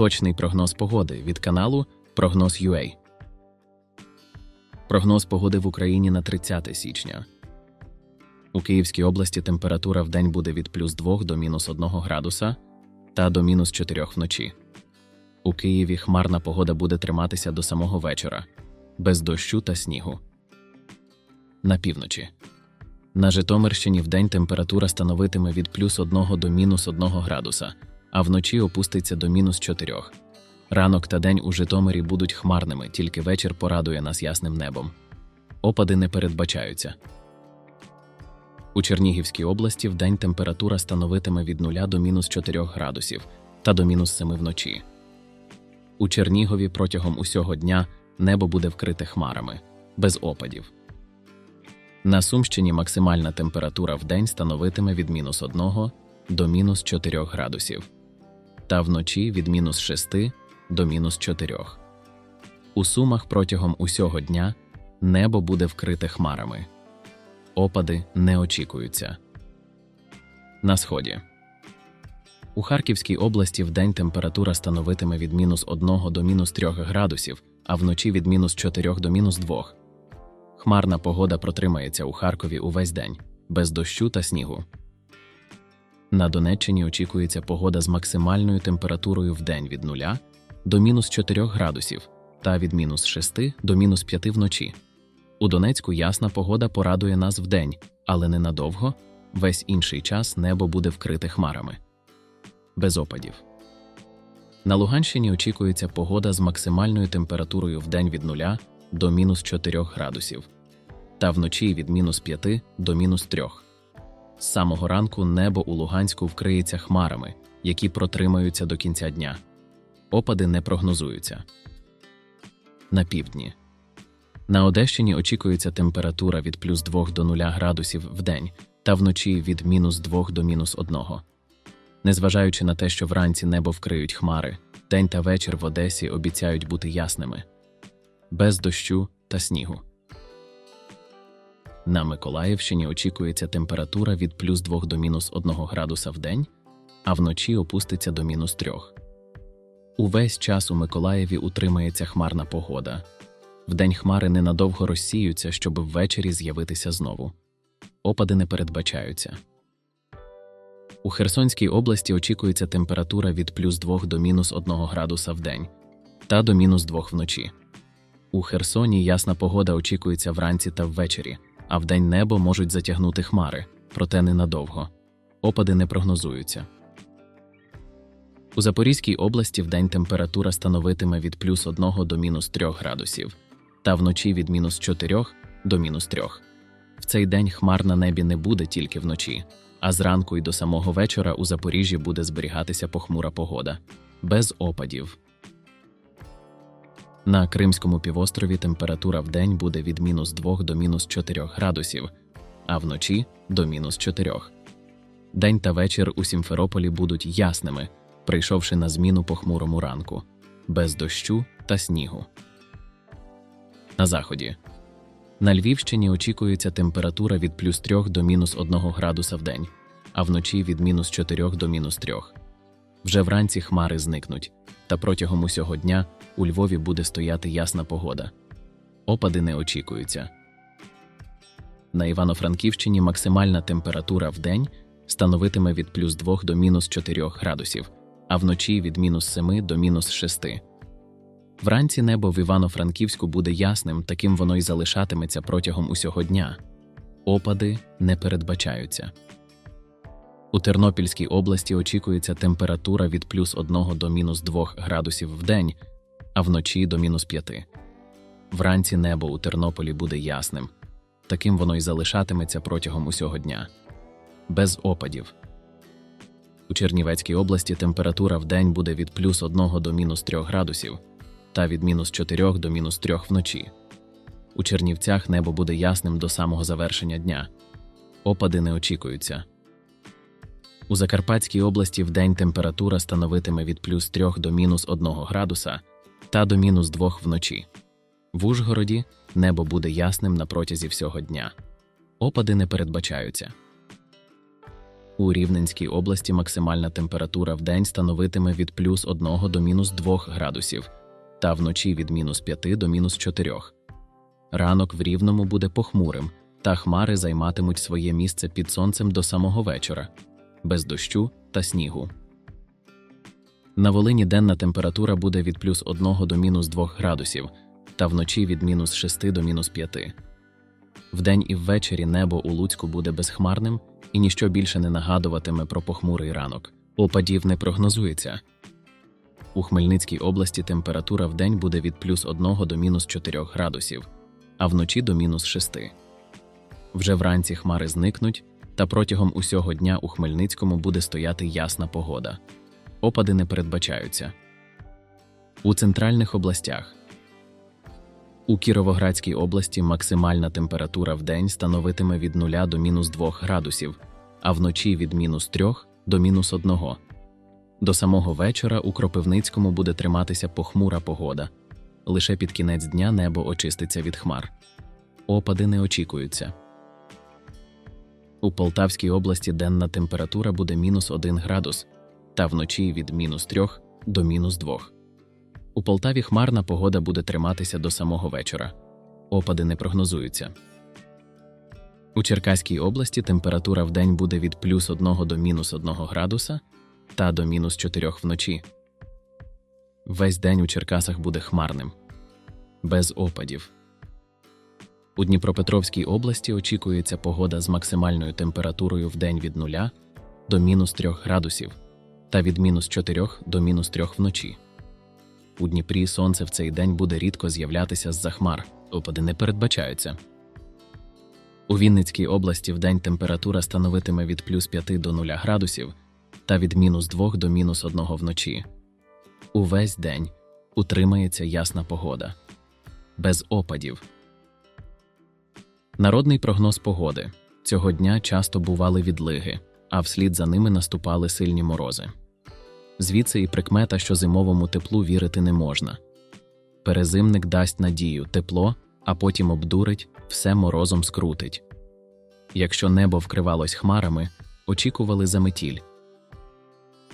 Точний прогноз погоди від каналу Прогноз UA. Прогноз погоди в Україні на 30 січня. У Київській області температура в день буде від плюс 2 до мінус 1 градуса та до мінус 4 вночі. У Києві хмарна погода буде триматися до самого вечора, без дощу та снігу. На півночі. На Житомирщині вдень температура становитиме від плюс 1 до мінус 1 градуса, а вночі опуститься до мінус 4. Ранок та день у Житомирі будуть хмарними, тільки вечір порадує нас ясним небом. Опади не передбачаються. У Чернігівській області вдень температура становитиме від 0 до мінус 4 градусів та до мінус 7 вночі. У Чернігові протягом усього дня небо буде вкрите хмарами, без опадів. На Сумщині максимальна температура в день становитиме від мінус 1 до мінус 4 градусів, та вночі від мінус 6 до мінус 4. У Сумах протягом усього дня небо буде вкрите хмарами. Опади не очікуються. На сході. У Харківській області вдень температура становитиме від мінус 1 до мінус 3 градусів, а вночі від мінус 4 до мінус 2. Хмарна погода протримається у Харкові увесь день, без дощу та снігу. На Донеччині очікується погода з максимальною температурою в день від 0 до мінус 4 градусів та від мінус 6 до мінус 5 вночі. У Донецьку ясна погода порадує нас вдень, але ненадовго, весь інший час небо буде вкрите хмарами. Без опадів. На Луганщині очікується погода з максимальною температурою в день від 0 до мінус 4 градусів, та вночі від мінус 5 до мінус 3. З самого ранку небо у Луганську вкриється хмарами, які протримаються до кінця дня. Опади не прогнозуються. На півдні. На Одещині очікується температура від плюс 2 до 0 градусів в день та вночі від мінус 2 до мінус 1. Незважаючи на те, що вранці небо вкриють хмари, день та вечір в Одесі обіцяють бути ясними, без дощу та снігу. На Миколаївщині очікується температура від плюс 2 до мінус 1 градуса в день, а вночі опуститься до мінус 3. Увесь час у Миколаєві утримається хмарна погода. Вдень хмари ненадовго розсіються, щоб ввечері з'явитися знову. Опади не передбачаються. У Херсонській області очікується температура від плюс 2 до мінус 1 градуса в день та до мінус 2 вночі. У Херсоні ясна погода очікується вранці та ввечері, а вдень небо можуть затягнути хмари, проте ненадовго. Опади не прогнозуються. У Запорізькій області вдень температура становитиме від плюс 1 до мінус 3 градусів, та вночі від мінус 4 до мінус 3. В цей день хмар на небі не буде тільки вночі, а зранку і до самого вечора у Запоріжжі буде зберігатися похмура погода, без опадів. На Кримському півострові температура в день буде від мінус 2 до мінус 4 градусів, а вночі до мінус 4. День та вечір у Сімферополі будуть ясними, прийшовши на зміну похмурому ранку, без дощу та снігу. На заході. На Львівщині очікується температура від плюс 3 до мінус 1 градуса в день, а вночі від мінус 4 до мінус 3. Вже вранці хмари зникнуть, та протягом усього дня у Львові буде стояти ясна погода. Опади не очікуються. На Івано-Франківщині максимальна температура в день становитиме від плюс 2 до мінус 4 градусів, а вночі від мінус 7 до мінус 6. Вранці небо в Івано-Франківську буде ясним, таким воно й залишатиметься протягом усього дня. Опади не передбачаються. У Тернопільській області очікується температура від плюс 1 до мінус 2 градусів в день, а вночі до мінус 5. Вранці небо у Тернополі буде ясним, таким воно й залишатиметься протягом усього дня. Без опадів. У Чернівецькій області температура в день буде від плюс 1 до мінус 3 градусів та від мінус 4 до мінус 3 вночі. У Чернівцях небо буде ясним до самого завершення дня. Опади не очікуються. У Закарпатській області вдень температура становитиме від плюс 3 до мінус 1 градуса та до мінус 2 вночі. В Ужгороді небо буде ясним на протязі всього дня. Опади не передбачаються. У Рівненській області максимальна температура в день становитиме від плюс 1 до мінус 2 градусів, та вночі від мінус 5 до мінус 4. Ранок в Рівному буде похмурим, та хмари займатимуть своє місце під сонцем до самого вечора, без дощу та снігу. На Волині денна температура буде від плюс 1 до мінус 2 градусів, та вночі від мінус 6 до мінус 5. Вдень і ввечері небо у Луцьку буде безхмарним і ніщо більше не нагадуватиме про похмурий ранок. Опадів не прогнозується. У Хмельницькій області температура вдень буде від плюс 1 до мінус 4 градусів, а вночі до мінус 6. Вже вранці хмари зникнуть, та протягом усього дня у Хмельницькому буде стояти ясна погода. Опади не передбачаються. У центральних областях у Кіровоградській області максимальна температура в день становитиме від 0 до мінус 2 градусів, а вночі від мінус 3 до мінус 1. До самого вечора у Кропивницькому буде триматися похмура погода. Лише під кінець дня небо очиститься від хмар. Опади не очікуються. У Полтавській області денна температура буде мінус 1 градус, та вночі від мінус 3 до мінус 2. У Полтаві хмарна погода буде триматися до самого вечора. Опади не прогнозуються. У Черкаській області температура в день буде від плюс 1 до мінус 1 градуса та до мінус 4 вночі. Весь день у Черкасах буде хмарним, без опадів. У Дніпропетровській області очікується погода з максимальною температурою в день від 0 до мінус 3 градусів та від мінус 4 до мінус 3 вночі. У Дніпрі сонце в цей день буде рідко з'являтися з-за хмар, опади не передбачаються. У Вінницькій області вдень температура становитиме від плюс 5 до 0 градусів та від мінус 2 до мінус 1 вночі. Увесь день утримається ясна погода. Без опадів. Народний прогноз погоди. Цього дня часто бували відлиги, а вслід за ними наступали сильні морози. Звідси і прикмета, що зимовому теплу вірити не можна. Перезимник дасть надію, тепло, а потім обдурить, все морозом скрутить. Якщо небо вкривалось хмарами, очікували заметіль.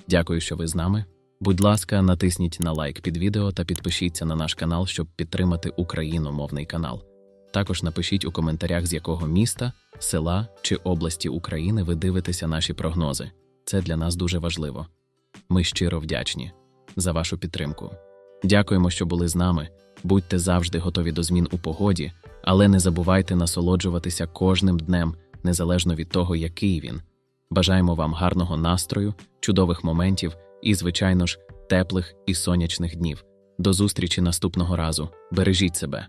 Дякую, що ви з нами. Будь ласка, натисніть на лайк під відео та підпишіться на наш канал, щоб підтримати україномовний канал. Також напишіть у коментарях, з якого міста, села чи області України ви дивитеся наші прогнози. Це для нас дуже важливо. Ми щиро вдячні за вашу підтримку. Дякуємо, що були з нами. Будьте завжди готові до змін у погоді, але не забувайте насолоджуватися кожним днем, незалежно від того, який він. Бажаємо вам гарного настрою, чудових моментів і, звичайно ж, теплих і сонячних днів. До зустрічі наступного разу. Бережіть себе.